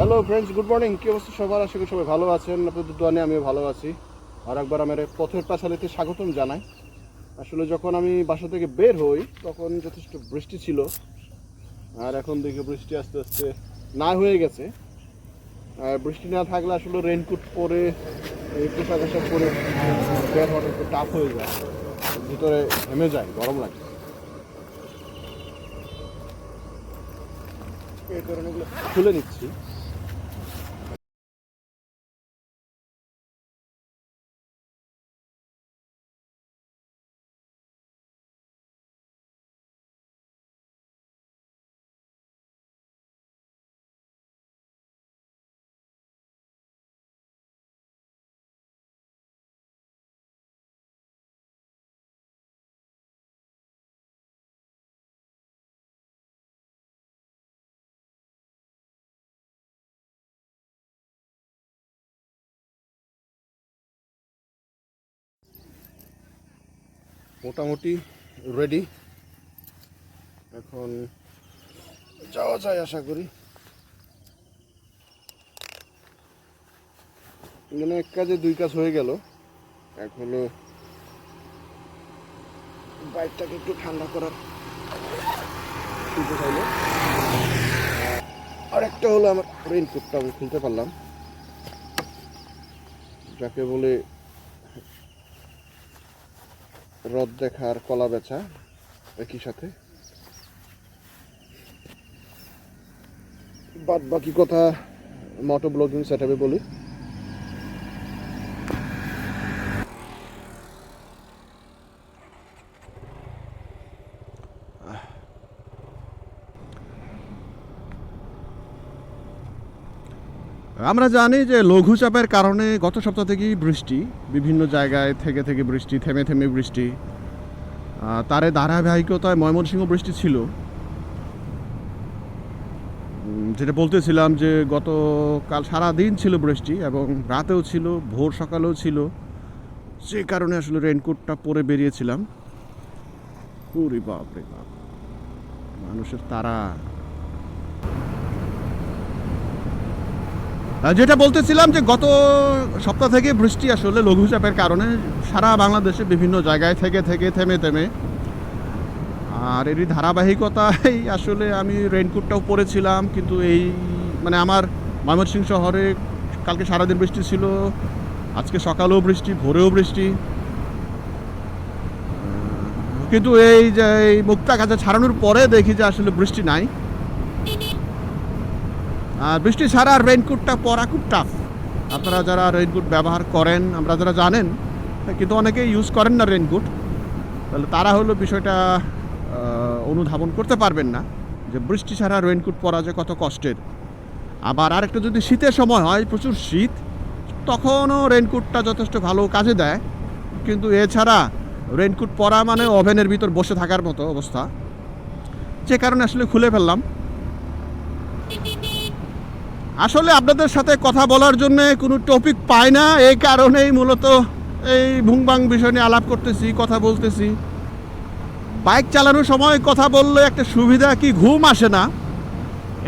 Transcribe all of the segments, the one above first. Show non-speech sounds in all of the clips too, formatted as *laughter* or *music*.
Hello friends good morning কি অবস্থা সবার? আশা করি সবাই ভালো আছেন। আপনাদের দোয়া নিয়ে আমিও ভালো আছি। আর একবার আমার পথের পাশালিতে স্বাগতম জানাই। আসলে যখন আমি বাসা থেকে বের হই, তখন যথেষ্ট বৃষ্টি ছিল। আর এখন দেখি বৃষ্টি আস্তে আস্তে না হয়ে গেছে। আর বৃষ্টি না থাকলে আসলে রেনকোট পরে, এই পোশাক আশাক পরে, বের হওয়াটা একটু টাফ হয়ে যায়। ভিতরে হেমে যায়, গরম লাগে। এই কারণে খুলে নিচ্ছি। মোটামুটি রেডি এখন যাওয়া যায় আশা করি। মানে এক কাজে দুই কাজ হয়ে গেল। হলো বাইকটাকে একটু ঠান্ডা করার সুযোগ হলো। আর একটা হলো আমার রেইনকোটটা আমি খুলতে পারলাম। যাকে বলে রদ দেখার কলা বেচা একই সাথে। বাদ বাকি কথা মোটো ব্লগিং সেট বলি। আমরা জানি যে লঘুচাপের কারণে গত সপ্তাহ থেকেই বৃষ্টি, বিভিন্ন জায়গায় থেকে থেকে বৃষ্টি, থেমে থেমে বৃষ্টি। তারে ধারাবাহিকতায় ময়মনসিংহ বৃষ্টি ছিল। যেটা বলতেছিলাম যে গতকাল সারা দিন ছিল বৃষ্টি এবং রাতেও ছিল, ভোর সকালেও ছিল। সে কারণে আসলে রেনকোটটা পরে বেরিয়েছিলাম। পুরি বাপ রে বাপ। মানুষের তারা। যেটা বলতেছিলাম যে গত সপ্তাহ থেকে বৃষ্টি আসলে লঘুচাপের কারণে সারা বাংলাদেশে বিভিন্ন জায়গায় থেকে থেকে থেমে থেমে। আর এরই ধারাবাহিকতায় *laughs* আসলে আমি রেনকোটটাও পরেছিলাম কিন্তু এই মানে আমার ময়মনসিংহ শহরে কালকে সারাদিন বৃষ্টি ছিল, আজকে সকালেও বৃষ্টি, ভোরেও বৃষ্টি। কিন্তু এই যে এই মুক্তা কাজে ছাড়ানোর পরে দেখি যে আসলে বৃষ্টি নাই। আর বৃষ্টি ছাড়া রেইনকোটটা পরা খুব টাফ আপনারা যারা রেইনকোট ব্যবহার করেন, আমরা যারা জানেন, কিন্তু অনেকে ইউজ করেন না রেইনকোট তাহলে তারা হলো বিষয়টা অনুধাবন করতে পারবেন না যে বৃষ্টি ছাড়া রেইনকোট পরা যে কত কষ্টের। আবার আরেকটা যদি শীতের সময় হয়, প্রচুর শীত, তখনও রেইনকোটটা যথেষ্ট ভালো কাজে দেয়। কিন্তু এছাড়া রেইনকোট পরা মানে ওভেনের ভিতর বসে থাকার মতো অবস্থা। যে কারণে আসলে খুলে ফেললাম। আসলে আপনাদের সাথে কথা বলার জন্য কোনো টপিক পাই না, এই কারণেই মূলত এই ভুংবাং বিষয় নিয়ে আলাপ করতেছি, কথা বলতেছি। বাইক চালানোর সময় কথা বললে একটা সুবিধা কি, ঘুম আসে না।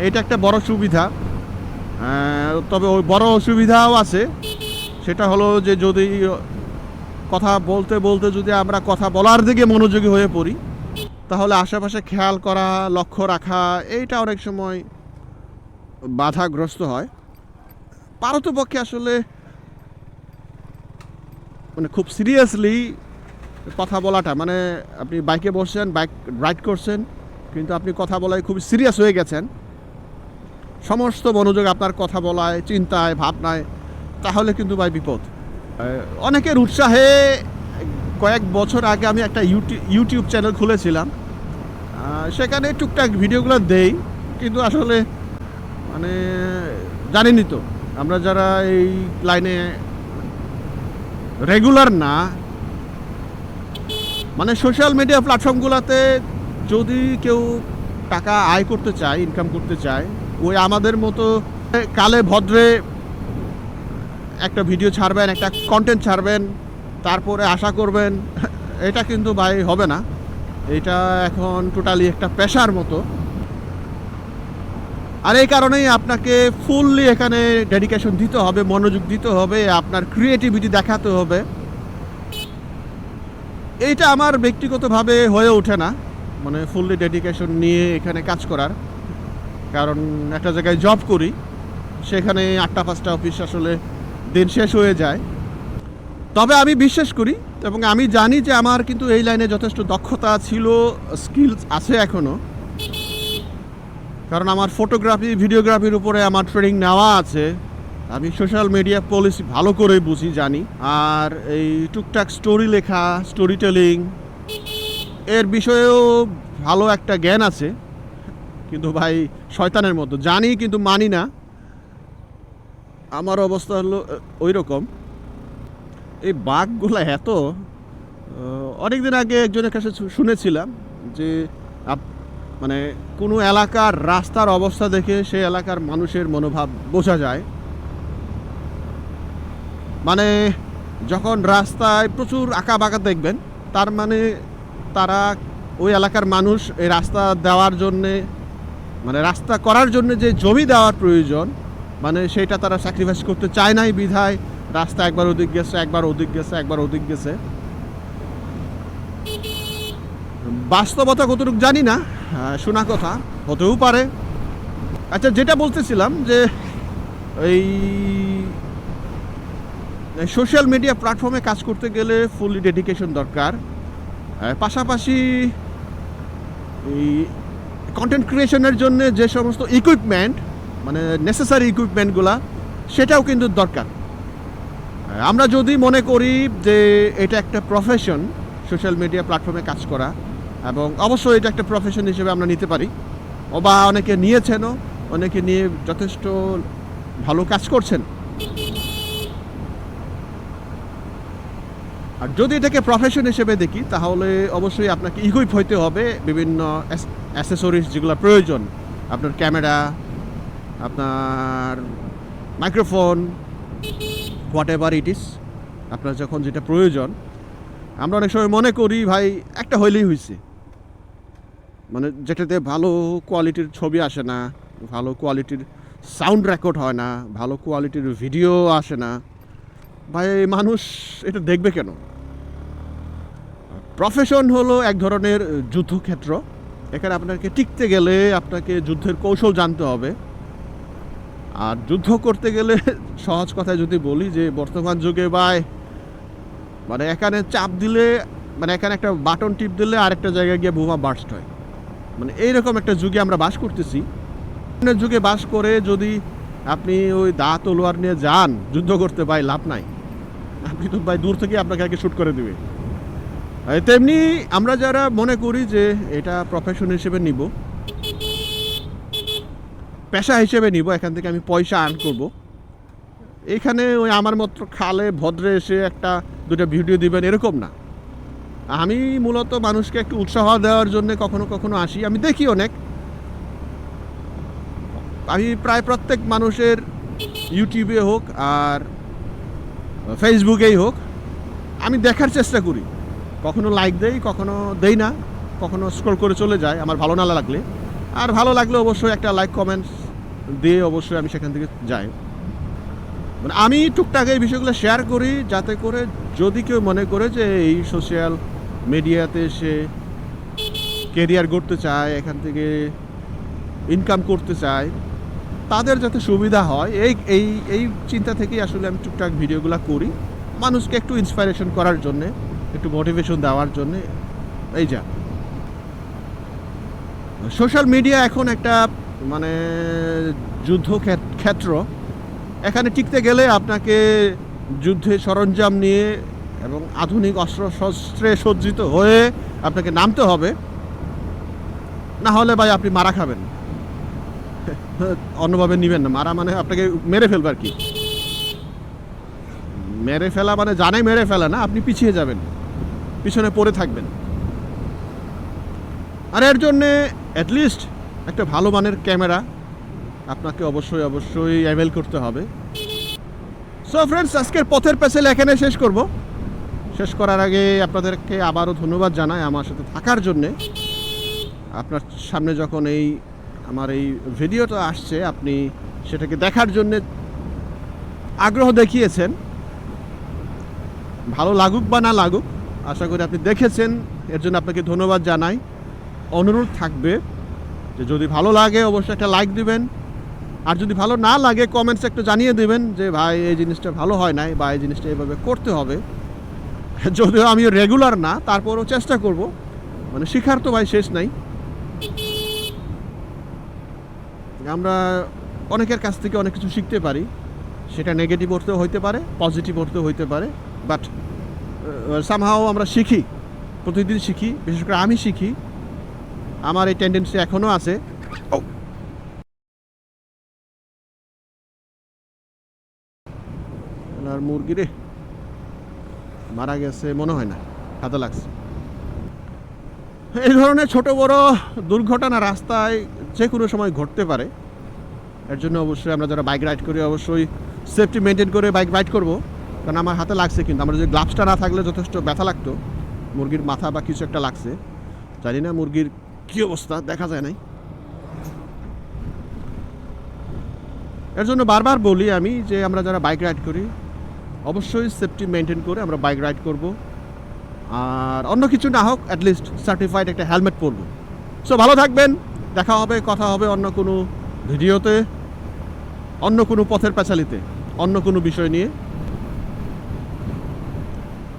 এটা একটা বড় সুবিধা। তবে ওই বড় অসুবিধাও আছে। সেটা হলো যে যদি কথা বলতে বলতে যদি আমরা কথা বলার দিকে মনোযোগী হয়ে পড়ি, তাহলে আশেপাশে খেয়াল করা, লক্ষ্য রাখা, এইটা অনেক সময় বাধাগ্রস্ত হয়। পারতপক্ষে আসলে মানে খুব সিরিয়াসলি কথা বলাটা মানে আপনি বাইকে বসছেন বাইক রাইড করছেন, কিন্তু আপনি কথা বলায় খুব সিরিয়াস হয়ে গেছেন। সমস্ত মনোযোগ আপনার কথা বলায়, চিন্তায়, ভাবনায়, তাহলে কিন্তু ভাই বিপদ। অনেকের উৎসাহে কয়েক বছর আগে আমি একটা ইউটিউব ইউটিউব চ্যানেল খুলেছিলাম। সেখানে টুকটাক ভিডিওগুলো দেই, কিন্তু আসলে মানে জানেনই তো। আমরা যারা এই লাইনে রেগুলার না মানে সোশ্যাল মিডিয়া প্ল্যাটফর্মগুলোতে যদি কেউ টাকা আয় করতে চায় ইনকাম করতে চায়, ওই আমাদের মতো কালে ভদ্রে একটা ভিডিও ছাড়বেন, একটা কন্টেন্ট ছাড়বেন, তারপরে আশা করবেন, এটা কিন্তু ভাই হবে না। এটা এখন টোটালি একটা পেশার মতো। আর এই কারণেই আপনাকে ফুললি এখানে ডেডিকেশন দিতে হবে, মনোযোগ দিতে হবে, আপনার ক্রিয়েটিভিটি দেখাতে হবে। এইটা আমার ব্যক্তিগতভাবে হয়ে ওঠে না মানে ফুললি ডেডিকেশন নিয়ে এখানে কাজ করার। কারণ একটা জায়গায় জব করি, সেখানে আটটা, পাঁচটা অফিস আসলে দিন শেষ হয়ে যায়। তবে আমি বিশ্বাস করি এবং আমি জানি যে আমার কিন্তু এই লাইনে যথেষ্ট দক্ষতা ছিল স্কিলস আছে এখনও কারণ আমার ফটোগ্রাফি ভিডিওগ্রাফির উপরে আমার ট্রেনিং নেওয়া আছে। আমি সোশ্যাল মিডিয়া পলিসি ভালো করে বুঝি, জানি। আর এই টুকটাক স্টোরি লেখা স্টোরি টেলিং এর বিষয়েও ভালো একটা জ্ঞান আছে। কিন্তু ভাই, শয়তানের মতো। জানি কিন্তু মানি না। আমার অবস্থা হলো ওই রকম এই বাঘগুলো এত অনেক দিন আগে একজনের কাছে শুনেছিলাম যে মানে কোনো এলাকার রাস্তার অবস্থা দেখে সে এলাকার মানুষের মনোভাব বোঝা যায়। মানে যখন রাস্তায় প্রচুর আঁকা বাঁকা দেখবেন, তার মানে তারা ওই এলাকার মানুষ, এই রাস্তা দেওয়ার জন্যে মানে রাস্তা করার জন্য যে জমি দেওয়ার প্রয়োজন মানে সেটা তারা স্যাক্রিফাইস করতে চায় নাই বিধায়, রাস্তা একবার ওদিক গেছে, একবার ওদিক গেছে, একবার ওদিক গেছে। বাস্তবতা কতটুকু জানি না শোনা কথা, হতেও পারে। আচ্ছা যেটা বলতেছিলাম যে এই সোশ্যাল মিডিয়া প্ল্যাটফর্মে কাজ করতে গেলে ফুললি ডেডিকেশন দরকার। পাশাপাশি এই কন্টেন্ট ক্রিয়েশনের জন্য যে সমস্ত ইকুইপমেন্ট মানে নেসেসারি ইকুইপমেন্টগুলা সেটাও কিন্তু দরকার। আমরা যদি মনে করি যে এটা একটা প্রফেশন সোশ্যাল মিডিয়া প্ল্যাটফর্মে কাজ করা এবং অবশ্যই এটা একটা প্রফেশন হিসেবে আমরা নিতে পারি। ও বা অনেকে নিয়েছেনও, অনেকে নিয়ে যথেষ্ট ভালো কাজ করছেন। আর যদি এটাকে প্রফেশন হিসেবে দেখি, তাহলে অবশ্যই আপনাকে ইকুইপ হইতে হবে বিভিন্ন অ্যাসেসরিজ যেগুলো প্রয়োজন। আপনার ক্যামেরা আপনার microphone whatever it is আপনার যখন যেটা প্রয়োজন। আমরা অনেক সময় মনে করি, ভাই, একটা হইলেই হয়েছে মানে যেটাতে ভালো কোয়ালিটির ছবি আসে না, ভালো কোয়ালিটির সাউন্ড রেকর্ড হয় না, ভালো কোয়ালিটির ভিডিও আসে না, ভাই মানুষ এটা দেখবে কেন? প্রফেশন হলো এক ধরনের যুদ্ধক্ষেত্র, এখানে আপনাকে টিকতে গেলে আপনাকে যুদ্ধের কৌশল জানতে হবে। আর যুদ্ধ করতে গেলে *laughs* সহজ কথায় যদি বলি যে বর্তমান যুগে ভাই মানে এখানে চাপ দিলে মানে এখানে একটা বাটন টিপ দিলে আরেকটা জায়গায় গিয়ে বোমা বার্স্ট হয়। মানে এইরকম একটা যুগে আমরা বাস করতেছি। যুগে বাস করে যদি আপনি ওই দা তলোয়ার নিয়ে যান, যুদ্ধ করতে ভাই লাভ নাই। আপনি তো ভাই দূর থেকে আপনাকে আগে শ্যুট করে দেবে। তেমনি আমরা যারা মনে করি যে এটা প্রফেশন হিসেবে নিব, পেশা হিসেবে নিব, এখান থেকে আমি পয়সা আর্ন করব। এখানে ওই আমার মতো খালে ভদ্রে এসে একটা দুটা ভিডিও দিবেন, এরকম না। আমি মূলত মানুষকে একটু উৎসাহ দেওয়ার জন্য কখনো কখনো আসি। আমি দেখি অনেক। আমি প্রায় প্রত্যেক মানুষের ইউটিউবে হোক আর ফেসবুকেই হোক, আমি দেখার চেষ্টা করি। কখনো লাইক দেই, কখনো দেই না, কখনো স্ক্রল করে চলে যায়। আমার ভালো না লাগলে। আর ভালো লাগলে অবশ্যই একটা লাইক কমেন্টস দিয়ে অবশ্যই আমি সেখান থেকে যাই। মানে আমি টুকটাক এই বিষয়গুলো শেয়ার করি যাতে করে যদি কেউ মনে করে যে এই সোশ্যাল মিডিয়াতে সে কেরিয়ার গড়তে চায়, এখান থেকে ইনকাম করতে চায়, তাদের যাতে সুবিধা হয়, এই এই এই চিন্তা থেকেই আসলে আমি টুকটাক ভিডিওগুলো করি। মানুষকে একটু ইন্সপাইরেশন করার জন্যে, একটু মোটিভেশন দেওয়ার জন্যে, এই যা। সোশ্যাল মিডিয়া এখন একটা মানে যুদ্ধ ক্ষেত্র। এখানে টিকতে গেলে আপনাকে যুদ্ধে সরঞ্জাম নিয়ে এবং আধুনিক অস্ত্র শস্ত্রে সজ্জিত হয়ে আপনাকে নামতে হবে। না হলে ভাই আপনি মারা খাবেন। *laughs* অন্যভাবে নেবেন না। মারা মানে আপনাকে মেরে ফেলবে আর কি। মেরে ফেলা মানে জানে মেরে ফেলা না, আপনি পিছিয়ে যাবেন। পিছনে পড়ে থাকবেন। আর এর জন্যে অ্যাটলিস্ট একটা ভালো মানের ক্যামেরা আপনাকে অবশ্যই অবশ্যই অ্যাভেল করতে হবে। সো ফ্রেন্ডস আজকের পথের পেছেল এখানে শেষ করব। শেষ করার আগে আপনাদেরকে আবারও ধন্যবাদ জানাই আমার সাথে থাকার জন্যে। আপনার সামনে যখন এই আমার এই ভিডিওটা আসছে, আপনি সেটাকে দেখার জন্যে আগ্রহ দেখিয়েছেন। ভালো লাগুক বা না লাগুক, আশা করি আপনি দেখেছেন। এর জন্য আপনাকে ধন্যবাদ জানাই। অনুরোধ থাকবে যে যদি ভালো লাগে অবশ্যই একটা লাইক দিবেন। আর যদি ভালো না লাগে, কমেন্টসে একটু জানিয়ে দেবেন যে, ভাই, এই জিনিসটা ভালো হয় নাই বা এই জিনিসটা এভাবে করতে হবে। *laughs* যদিও আমি রেগুলার না তারপরও চেষ্টা করব। মানে শিখার তো ভাই শেষ নাই। আমরা অনেকের কাছ থেকে অনেক কিছু শিখতে পারি। সেটা নেগেটিভ অর্থেও হইতে পারে পজিটিভ অর্থেও হইতে পারে বাট সামহাও আমরা শিখি। প্রতিদিন শিখি বিশেষ করে আমি শিখি। আমার এই টেন্ডেন্সি এখনও আছে। আর মুরগি রে। মারা গেছে মনে হয় না হাতে লাগছে। এই ধরনের ছোট বড় দুর্ঘটনা রাস্তায় যে কোনো সময় ঘটতে পারে। এর জন্য অবশ্যই আমরা যারা বাইক রাইড করি অবশ্যই সেফটি মেনটেন করে বাইক রাইড করব। কারণ আমার হাতে লাগছে কিন্তু, আমার যদি গ্লাভসটা না থাকলে যথেষ্ট ব্যথা লাগতো। মুরগির মাথা বা কিছু একটা লাগছে। জানি না মুরগির কী অবস্থা, দেখা যায় নাই। এর জন্য বারবার বলি আমি যে আমরা যারা বাইক রাইড করি অবশ্যই সেফটি মেনটেন করে আমরা বাইক রাইড করব। আর অন্য কিছু না হোক অ্যাটলিস্ট সার্টিফাইড একটা হেলমেট পরব। সো ভালো থাকবেন, দেখা হবে, কথা হবে অন্য কোনো ভিডিওতে, অন্য কোনো পথের পেছালিতে অন্য কোনো বিষয় নিয়ে।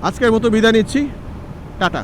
আজকের মতো বিদায় নিচ্ছি। টাটা।